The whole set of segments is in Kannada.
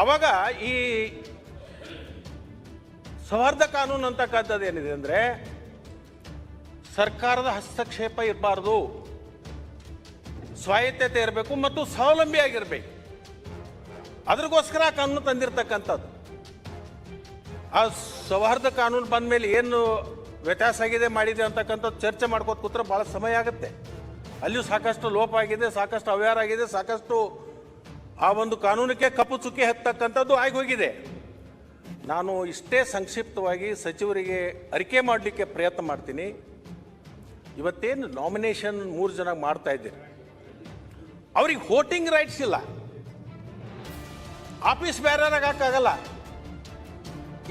ಅವಾಗ ಈ ಸೌಹಾರ್ದ ಕಾನೂನು ಅಂತಕ್ಕಂಥದ್ದು ಏನಿದೆ ಅಂದರೆ ಸರ್ಕಾರದ ಹಸ್ತಕ್ಷೇಪ ಇರಬಾರ್ದು. ಸ್ವಾಯತ್ತತೆ ಇರಬೇಕು ಮತ್ತು ಸ್ವಾವಲಂಬಿಯಾಗಿರ್ಬೇಕು ಅದ್ರಗೋಸ್ಕರ ಆ ಕಾನೂನು ತಂದಿರತಕ್ಕಂಥದ್ದು. ಆ ಸೌಹಾರ್ದ ಕಾನೂನು ಬಂದ ಮೇಲೆ ಏನು ವ್ಯತ್ಯಾಸ ಆಗಿದೆ, ಮಾಡಿದೆ ಅಂತಕ್ಕಂಥದ್ದು ಚರ್ಚೆ ಮಾಡ್ಕೋತ ಕೂತ್ರೆ ಭಾಳ ಸಮಯ ಆಗುತ್ತೆ. ಅಲ್ಲಿಯೂ ಸಾಕಷ್ಟು ಲೋಪ ಆಗಿದೆ, ಸಾಕಷ್ಟು ಅವ್ಯಾರ ಆಗಿದೆ, ಸಾಕಷ್ಟು ಆ ಒಂದು ಕಾನೂನಕ್ಕೆ ಕಪ್ಪು ಚುಕ್ಕಿ ಹತ್ತಕ್ಕಂಥದ್ದು ಆಗಿ ಹೋಗಿದೆ. ನಾನು ಇಷ್ಟೇ ಸಂಕ್ಷಿಪ್ತವಾಗಿ ಸಚಿವರಿಗೆ ಅರಿಕೆ ಮಾಡಲಿಕ್ಕೆ ಪ್ರಯತ್ನ ಮಾಡ್ತೀನಿ. ಇವತ್ತೇನು ನಾಮಿನೇಷನ್ ಮೂರು ಜನ ಮಾಡ್ತಾ ಇದ್ದೀರಿ. ಅವ್ರಿಗೆ ವೋಟಿಂಗ್ ರೈಟ್ಸ್ ಇಲ್ಲ. ಆಫೀಸ್ ಬೇರೆ ಹಾಕಾಗಲ್ಲ.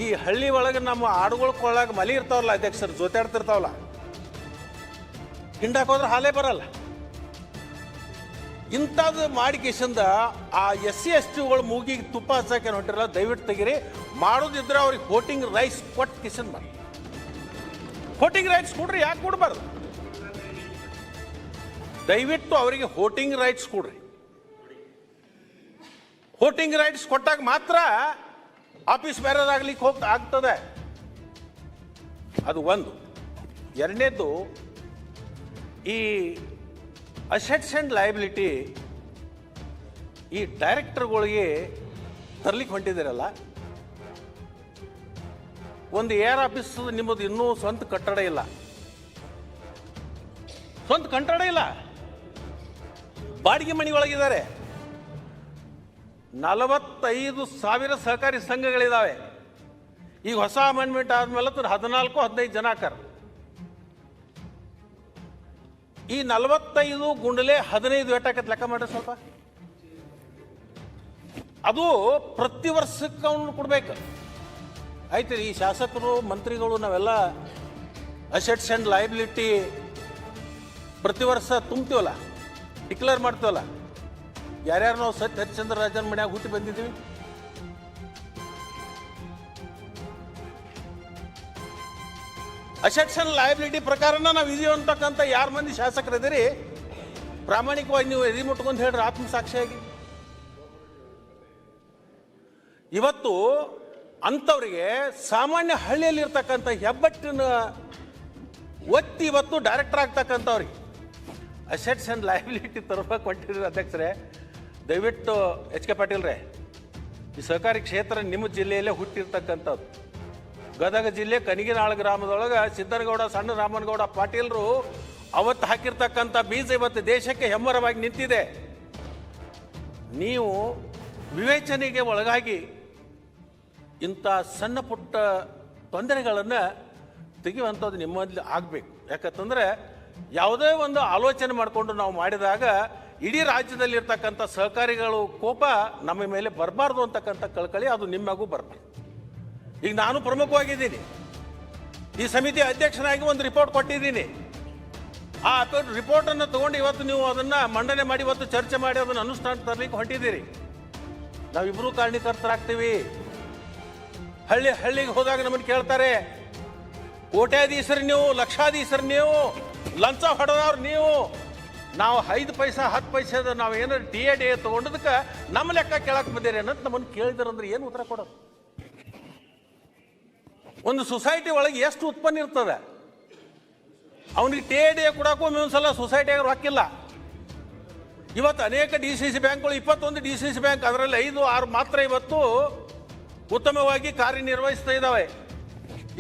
ಈ ಹಳ್ಳಿ ಒಳಗೆ ನಮ್ಮ ಆಡುಗಳ ಕೊಳ್ಳಾಗ ಮಲಿ ಇರ್ತಾವಲ್ಲ ಅಧ್ಯಕ್ಷರು ಜೊತೆಯಾಡ್ತಿರ್ತಾವಲ್ಲ ಹಿಂಡಾಕೋದ್ರೆ ಹಾಲೇ ಬರಲ್ಲ. ಇಂಥದ್ದು ಮಾಡಿ ಕಿಶಿಂದ, ಆ ಎಸ್ ಸಿ ಎಸ್ ಟಿಗಳು ಮೂಗಿಗೆ ತುಪ್ಪ ಹಚ್ಚಕ್ಕೆ ಹೊಂಟಿರಲ್ಲ, ದಯವಿಟ್ಟು ತೆಗೀರಿ. ಮಾಡೋದಿದ್ರೆ ಅವ್ರಿಗೆ ವೋಟಿಂಗ್ ರೈಟ್ಸ್ ಕೊಟ್ಟು ಕಿಶನ್ ಮಾಡಿ ವೋಟಿಂಗ್ ರೈಟ್ಸ್ ಕೊಡ್ರಿ, ಯಾಕೆ ಕೊಡಬಾರ್ದು? ದಯವಿಟ್ಟು ಅವರಿಗೆ ಹೋಟಿಂಗ್ ರೈಟ್ಸ್ ಕೊಡ್ರಿ. ಹೋಟಿಂಗ್ ರೈಟ್ಸ್ ಕೊಟ್ಟಾಗ ಮಾತ್ರ ಆಫೀಸ್ ಬೇರೆದಾಗ್ಲಿಕ್ಕೆ ಹೋಗ್ ಆಗ್ತದೆ. ಅದು ಒಂದು. ಎರಡನೇದು ಈ ಅಸೆಟ್ಸ್ ಆ್ಯಂಡ್ ಲಯಬಿಲಿಟಿ ಈ ಡೈರೆಕ್ಟರ್ಗಳಿಗೆ ತರ್ಲಿಕ್ಕೆ ಹೊಂಟಿದ್ದೀರಲ್ಲ? ಒಂದು ಏರ್ ಆಫೀಸ್ ನಿಮ್ಮದು ಇನ್ನೂ ಸ್ವಂತ ಕಟ್ಟಡ ಇಲ್ಲ. ಸ್ವಂತ ಕಟ್ಟಡ ಇಲ್ಲ. ಬಾಡಿಗೆ ಮನೆ ಒಳಗಿದ್ದಾರೆ ನಲವತ್ತೈದು ಸಾವಿರ ಸಹಕಾರಿ ಸಂಘಗಳಿದ್ದಾವೆ ಈಗ ಹೊಸ ಅಮೆಂಡ್ಮೆಂಟ್ ಆದ್ಮೇಲೆ ಹದಿನಾಲ್ಕು, ಹದಿನೈದು ಜನ ಆಕಾರ ಈ ನಲವತ್ತೈದು ಗುಂಡಲೆ ಹದಿನೈದು ಎಷ್ಟಾಕತ್ ಲೆಕ್ಕ ಮಾಡ್ರಿ ಸ್ವಲ್ಪ. ಅದು ಪ್ರತಿ ವರ್ಷಕ್ಕೆ ಅವನು ಕೊಡ್ಬೇಕು. ಆಯ್ತು ಈ ಶಾಸಕರು, ಮಂತ್ರಿಗಳು ನಾವೆಲ್ಲ ಅಸೆಟ್ಸ್ ಆ್ಯಂಡ್ ಲಯಬಿಲಿಟಿ ಪ್ರತಿ ವರ್ಷ ತುಂಬ್ತೀವಲ್ಲ? ಡಿಕ್ಲೇರ್ ಮಾಡ್ತೀವಲ್ಲ? ಯಾರ್ಯಾರು ನಾವು ಸತ್ಯ ಹರಿಶ್ಚಂದ್ರ ರಾಜನ್ ಮನ್ಯಾಗ ಹುಟ್ಟಿ ಬಂದಿದ್ದೀವಿ ಆ್ಯಂಡ್ ಲಯಬಿಲಿಟಿ ಪ್ರಕಾರನ ನಾವು ಇದೀವಿ ಅಂತಕ್ಕಂಥ ಯಾರು ಮಂದಿ ಶಾಸಕರಿದ್ದೀರಿ? ಪ್ರಾಮಾಣಿಕವಾಗಿ ನೀವು ಎದಿ ಮುಟ್ಕೊಂಡು ಹೇಳ್ರಿ ಆತ್ಮಸಾಕ್ಷಿಯಾಗಿ ಇವತ್ತು ಅಂಥವ್ರಿಗೆ ಸಾಮಾನ್ಯ ಹಳ್ಳಿಯಲ್ಲಿ ಇರ್ತಕ್ಕಂಥ ಹೆಬ್ಬಟ್ಟಿನ ಒತ್ತಿ ಇವತ್ತು ಡೈರೆಕ್ಟರ್ ಆಗ್ತಕ್ಕಂಥವ್ರಿಗೆ. ಅಸೆಟ್ಸ್ ಆ್ಯಂಡ್ ಲಯಬಿಲಿಟಿ ತರಬೇಕು ಹೊಂಟಿದ್ರಿ ಅಧ್ಯಕ್ಷರೇ, ದಯವಿಟ್ಟು ಎಚ್ ಕೆ ಪಾಟೀಲ್ರೇ, ಈ ಸಹಕಾರಿ ಕ್ಷೇತ್ರ ನಿಮ್ಮ ಜಿಲ್ಲೆಯಲ್ಲೇ ಹುಟ್ಟಿರ್ತಕ್ಕಂಥದ್ದು. ಗದಗ ಜಿಲ್ಲೆ ಕನಿಗಿನಾಳ ಗ್ರಾಮದೊಳಗೆ ಸಿದ್ದನಗೌಡ ಸಣ್ಣ ರಾಮನಗೌಡ ಪಾಟೀಲ್ರು ಅವತ್ತು ಹಾಕಿರ್ತಕ್ಕಂಥ ಬೀಜ ಇವತ್ತು ದೇಶಕ್ಕೆ ಹೆಮ್ಮರವಾಗಿ ನಿಂತಿದೆ. ನೀವು ವಿವೇಚನೆಗೆ ಒಳಗಾಗಿ ಇಂಥ ಸಣ್ಣ ಪುಟ್ಟ ತೊಂದರೆಗಳನ್ನು ತೆಗೆಯುವಂಥದ್ದು ನಿಮ್ಮಲ್ಲಿ ಆಗಬೇಕು. ಯಾಕಂತಂದರೆ ಯಾವುದೇ ಒಂದು ಆಲೋಚನೆ ಮಾಡಿಕೊಂಡು ನಾವು ಮಾಡಿದಾಗ ಇಡೀ ರಾಜ್ಯದಲ್ಲಿರ್ತಕ್ಕಂಥ ಸಹಕಾರಿಗಳು ಕೋಪ ನಮ್ಮ ಮೇಲೆ ಬರಬಾರ್ದು ಅಂತಕ್ಕಂಥ ಕಳ್ಕಳಿ ಅದು ನಿಮ್ಮಗೂ ಬರಬಾರ್ದು ಈಗ ನಾನು ಪ್ರಮುಖವಾಗಿದ್ದೀನಿ. ಈ ಸಮಿತಿ ಅಧ್ಯಕ್ಷನಾಗಿ ಒಂದು ರಿಪೋರ್ಟ್ ಕೊಟ್ಟಿದ್ದೀನಿ. ಆ ರಿಪೋರ್ಟನ್ನು ತಗೊಂಡು ಇವತ್ತು ನೀವು ಅದನ್ನು ಮಂಡನೆ ಮಾಡಿ ಇವತ್ತು ಚರ್ಚೆ ಮಾಡಿ ಅದನ್ನು ಅನುಷ್ಠಾನ ತರಲಿಕ್ಕೆ ಹೊಂಟಿದ್ದೀರಿ. ನಾವಿಬ್ಬರೂ ಕಾರಣೀಕರ್ತರಾಗ್ತೀವಿ. ಹಳ್ಳಿ ಹಳ್ಳಿಗೆ ಹೋದಾಗ ನಮ್ಮನ್ನು ಕೇಳ್ತಾರೆ, ಕೋಟ್ಯಾಧೀಶರು ನೀವು, ಲಕ್ಷಾಧೀಶರು ನೀವು, ಲಂಚ ಹೊಡೆದವ್ರು ನೀವು. ನಾವು ಐದು ಪೈಸಾ, ಹತ್ತು ಪೈಸಾದ ನಾವು ಏನಾದ್ರು ಟಿ ಎ ಡಿ ಎ ತೊಗೊಂಡದಕ್ಕೆ ನಮ್ಮ ಲೆಕ್ಕ ಕೇಳಕ್ಕೆ ಬಂದಿರಿ ಅನ್ನೋದು ನಮ್ಮನ್ನು ಕೇಳಿದ್ರಂದ್ರೆ ಏನು ಉತ್ತರ ಕೊಡೋದು? ಒಂದು ಸೊಸೈಟಿ ಒಳಗೆ ಎಷ್ಟು ಉತ್ಪನ್ನ ಇರ್ತದೆ? ಅವನಿಗೆ ಡೇ ಕೊಡೋಕ್ಕೂ ಒಂದ್ಸಲ ಸೊಸೈಟಿಯಾಗ ರೊಕ್ಕಿಲ್ಲ ಇವತ್ತು ಅನೇಕ ಡಿ ಸಿ ಸಿ ಬ್ಯಾಂಕ್ಗಳು, ಇಪ್ಪತ್ತೊಂದು ಡಿ ಸಿ ಸಿ ಬ್ಯಾಂಕ್, ಅದರಲ್ಲಿ ಐದು, ಆರು ಮಾತ್ರ ಇವತ್ತು ಉತ್ತಮವಾಗಿ ಕಾರ್ಯನಿರ್ವಹಿಸ್ತಾ ಇದ್ದಾವೆ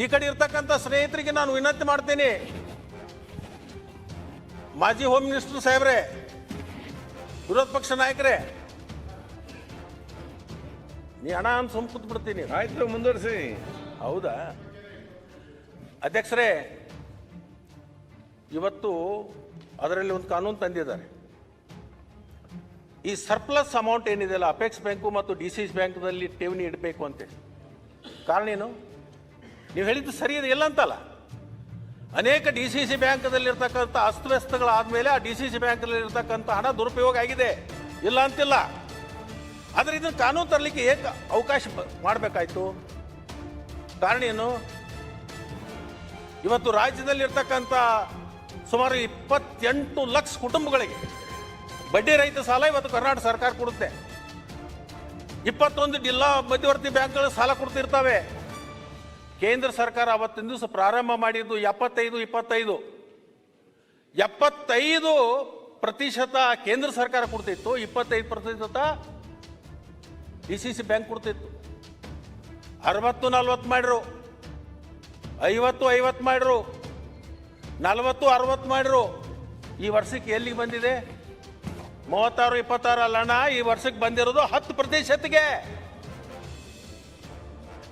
ಈ ಕಡೆ ಇರ್ತಕ್ಕಂಥ ಸ್ನೇಹಿತರಿಗೆ ನಾನು ವಿನಂತಿ ಮಾಡ್ತೀನಿ. ಮಾಜಿ ಹೋಮ್ ಮಿನಿಸ್ಟರ್ ಸಾಹೇಬ್ರೆ, ವಿರೋಧ ಪಕ್ಷ ನಾಯಕರೇ, ನೀ ಹಣ ಸುಮ್ ಕೂತ್ ಬಿಡ್ತೀನಿ ಆಯ್ತು, ಮುಂದುವರಿಸಿ. ಹೌದಾ? ಅಧ್ಯಕ್ಷರೇ, ಇವತ್ತು ಅದರಲ್ಲಿ ಒಂದು ಕಾನೂನು ತಂದಿದ್ದಾರೆ. ಈ ಸರ್ಪ್ಲಸ್ ಅಮೌಂಟ್ ಏನಿದೆಯಲ್ಲ, ಅಪೆಕ್ಸ್ ಬ್ಯಾಂಕು ಮತ್ತು ಡಿ ಸಿ ಸಿ ಬ್ಯಾಂಕ್ನಲ್ಲಿ ಠೇವಣಿ ಇಡಬೇಕು ಅಂತೇಳಿ. ಕಾರಣ ಏನು? ನೀವು ಹೇಳಿದ್ದು ಸರಿ ಇದೆ, ಇಲ್ಲ ಅಂತಲ್ಲ? ಅನೇಕ ಡಿ ಸಿ ಸಿ ಬ್ಯಾಂಕ್ದಲ್ಲಿರ್ತಕ್ಕಂಥ ಅಸ್ತವ್ಯಸ್ತಗಳಾದಮೇಲೆ ಆ ಡಿ ಸಿ ಸಿ ಬ್ಯಾಂಕ್ನಲ್ಲಿ ಇರ್ತಕ್ಕಂಥ ಹಣ ದುರುಪಯೋಗ ಆಗಿದೆ. ಇಲ್ಲ ಅಂತಿಲ್ಲ. ಆದರೆ ಇದನ್ನು ಕಾನೂನು ತರಲಿಕ್ಕೆ ಏಕ ಅವಕಾಶ ಮಾಡಬೇಕಾಯ್ತು? ಕಾರಣ ಏನು? ಇವತ್ತು ರಾಜ್ಯದಲ್ಲಿರ್ತಕ್ಕಂಥ ಸುಮಾರು ಇಪ್ಪತ್ತೆಂಟು ಲಕ್ಷ ಕುಟುಂಬಗಳಿಗೆ ಬಡ್ಡಿ ರಹಿತ ಸಾಲ ಇವತ್ತು ಕರ್ನಾಟಕ ಸರ್ಕಾರ ಕೊಡುತ್ತೆ. ಇಪ್ಪತ್ತೊಂದು ಜಿಲ್ಲಾ ಮಧ್ಯವರ್ತಿ ಬ್ಯಾಂಕ್ಗಳು ಸಾಲ ಕೊಡ್ತಿರ್ತವೆ. ಕೇಂದ್ರ ಸರ್ಕಾರ ಅವತ್ತಿನ ದಿವಸ ಪ್ರಾರಂಭ ಮಾಡಿದ್ದು ಎಪ್ಪತ್ತೈದು, ಇಪ್ಪತ್ತೈದು. ಎಪ್ಪತ್ತೈದು ಪ್ರತಿಶತ ಕೇಂದ್ರ ಸರ್ಕಾರ ಕೊಡ್ತಿತ್ತು, ಇಪ್ಪತ್ತೈದು ಪ್ರತಿಶತ ಡಿ ಸಿ ಸಿ ಬ್ಯಾಂಕ್ ಕೊಡ್ತಿತ್ತು. ಅರವತ್ತು, ನಲ್ವತ್ತು ಮಾಡ್ರು. ಐವತ್ತು ಐವತ್ತು ಮಾಡ್ರು. ನಲವತ್ತು, ಅರವತ್ತು ಮಾಡ್ರು. ಈ ವರ್ಷಕ್ಕೆ ಎಲ್ಲಿಗೆ ಬಂದಿದೆ? ಮೂವತ್ತಾರು, ಇಪ್ಪತ್ತಾರು ಅಲ್ಲಣ್ಣ ಈ ವರ್ಷಕ್ಕೆ ಬಂದಿರೋದು ಹತ್ತು ಪ್ರತಿಶತಕ್ಕೆ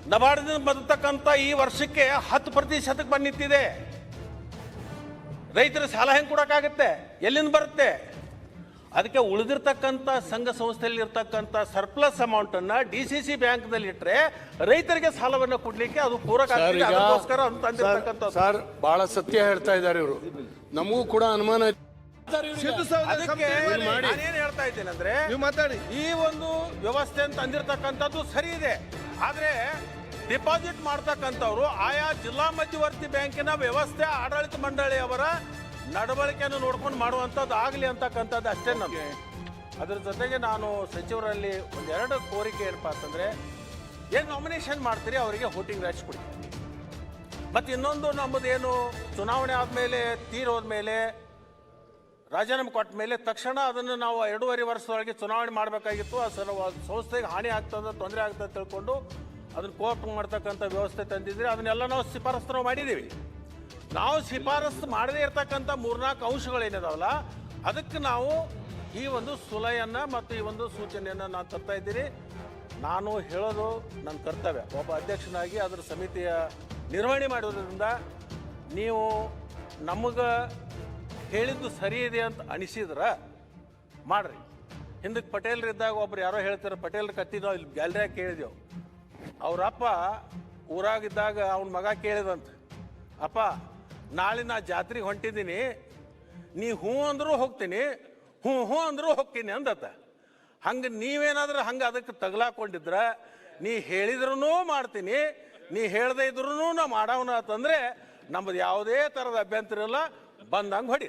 ನಬಾರ್ಡ್ನಿಂದ ಬರ್ತಕ್ಕಂಥ ಈ ವರ್ಷಕ್ಕೆ ಹತ್ತು ಪ್ರತಿಶತಕ್ಕೆ ಬಂದಿತ್ತಿದೆ. ರೈತರ ಸಾಲ ಹೆಂಗೆ ಕೊಡೋಕ್ಕಾಗತ್ತೆ? ಎಲ್ಲಿಂದ ಬರುತ್ತೆ? ಅದಕ್ಕೆ ಉಳಿದಿರ್ತಕ್ಕಂಥ ಸಂಘ ಸಂಸ್ಥೆಯಲ್ಲಿ ಇರ್ತಕ್ಕಂಥ ಸರ್ಪ್ಲಸ್ ಅಮೌಂಟನ್ನು ಡಿ ಸಿ ಸಿ ಬ್ಯಾಂಕ್ನಲ್ಲಿ ಇಟ್ಟರೆ ರೈತರಿಗೆ ಸಾಲವನ್ನು ಕೊಡಲಿಕ್ಕೆ ಅದು ಪೂರಕ ಅದಕ್ಕೋಸ್ಕರ ಅಂತ ಸರ್, ಬಹಳ ಸತ್ಯ ಹೇಳ್ತಾ ಇದ್ದಾರೆ ಇವರು. ನಮಗೂ ಕೂಡ ಅನುಮಾನ. ನಾನೇನು ಹೇಳ್ತಾ ಇದ್ದೇನೆ ಅಂದ್ರೆ ನೀವು ಮಾತಾಡಿ. ಈ ಒಂದು ವ್ಯವಸ್ಥೆ ಅಂತ ಅಂದಿರ್ತಕ್ಕಂಥದ್ದು ಸರಿ ಇದೆ. ಆದರೆ ಡಿಪಾಸಿಟ್ ಮಾಡ್ತಕ್ಕಂಥವ್ರು ಆಯಾ ಜಿಲ್ಲಾ ಮಧ್ಯವರ್ತಿ ಬ್ಯಾಂಕಿನ ವ್ಯವಸ್ಥೆ ಆಡಳಿತ ಮಂಡಳಿಯವರ ನಡವಳಿಕೆಯನ್ನು ನೋಡ್ಕೊಂಡು ಮಾಡುವಂಥದ್ದು ಆಗಲಿ ಅಂತಕ್ಕಂಥದ್ದು ಅಷ್ಟೇ ನಮಗೆ ಅದ್ರ ಜೊತೆಗೆ ನಾನು ಸಚಿವರಲ್ಲಿ ಒಂದೆರಡು ಕೋರಿಕೆ ಏನಪ್ಪ ಅಂತಂದ್ರೆ ಏನು ನಾಮಿನೇಷನ್ ಮಾಡ್ತೀರಿ ಅವರಿಗೆ ವೋಟಿಂಗ್ ರೈಟ್ಸ್ ಕೊಡಿ. ಮತ್ತು ಇನ್ನೊಂದು ನಮ್ಮದೇನು ಚುನಾವಣೆ ಆದಮೇಲೆ ತೀರೋದ್ಮೇಲೆ ರಾಜೀನಾಮೆ ಕೊಟ್ಟ ಮೇಲೆ ತಕ್ಷಣ ಅದನ್ನು ನಾವು ಎರಡೂವರೆ ವರ್ಷದೊಳಗೆ ಚುನಾವಣೆ ಮಾಡಬೇಕಾಗಿತ್ತು. ಆ ಸಲ ಸಂಸ್ಥೆಗೆ ಹಾನಿ ಆಗ್ತದೆ ತೊಂದರೆ ಆಗ್ತದೆ ಅಂತ ತಿಳ್ಕೊಂಡು ಅದನ್ನು ಕೋರ್ಟ್ ಮಾಡ್ತಕ್ಕಂಥ ವ್ಯವಸ್ಥೆ ತಂದಿದ್ರೆ. ಅದನ್ನೆಲ್ಲ ನಾವು ಶಿಫಾರಸ್ತು ನಾವು ಮಾಡಿದ್ದೀವಿ. ನಾವು ಶಿಫಾರಸ್ಸು ಮಾಡದೇ ಇರತಕ್ಕಂಥ ಮೂರ್ನಾಲ್ಕು ಅಂಶಗಳೇನಿದಾವಲ್ಲ ಅದಕ್ಕೆ ನಾವು ಈ ಒಂದು ಸುಲಯನ್ನು ಮತ್ತು ಈ ಒಂದು ಸೂಚನೆಯನ್ನು ನಾನು ತರ್ತಾ ಇದ್ದೀನಿ. ನಾನು ಹೇಳೋದು ನನ್ನ ಕರ್ತವ್ಯ. ಒಬ್ಬ ಅಧ್ಯಕ್ಷನಾಗಿ ಅದರ ಸಮಿತಿಯ ನಿರ್ವಹಣೆ ಮಾಡೋದ್ರಿಂದ ನೀವು ನಮಗೆ ಹೇಳಿದ್ದು ಸರಿ ಇದೆ ಅಂತ ಅನಿಸಿದ್ರೆ ಮಾಡ್ರಿ. ಹಿಂದಕ್ಕೆ ಪಟೇಲ್ರಿದ್ದಾಗ ಒಬ್ರು ಯಾರೋ ಹೇಳ್ತಾರೆ, ಪಟೇಲ್ ಕತ್ತಿದ್ದೋ ಇಲ್ಲಿ ಗ್ಯಾಲರಿಯಾಗ ಕೇಳಿದೆವು ಅವ್ರಪ್ಪ ಊರಾಗಿದ್ದಾಗ ಅವನ ಮಗ ಕೇಳಿದಂತ, ಅಪ್ಪ ನಾಳೆ ನಾ ಜಾತ್ರೆಗೆ ಹೊಂಟಿದ್ದೀನಿ. ನೀ ಹ್ಞೂ ಅಂದರೂ ಹೋಗ್ತೀನಿ ಹ್ಞೂ ಹ್ಞೂ ಅಂದರೂ ಹೋಗ್ತೀನಿ ಅಂದತ್ತ. ಹಂಗೆ ನೀವೇನಾದ್ರೂ ಹಂಗೆ ಅದಕ್ಕೆ ತಗಲಾಕೊಂಡಿದ್ರೆ, ನೀ ಹೇಳಿದ್ರೂ ಮಾಡ್ತೀನಿ, ನೀ ಹೇಳದೇ ಇದ್ರೂ ನಾ ಮಾಡವನ ಅಂತಂದ್ರೆ ನಮ್ಮದು ಯಾವುದೇ ಥರದ ಅಭ್ಯಂತರ ಇಲ್ಲ, ಬಂದಂಗೆ ಹೊಡಿ.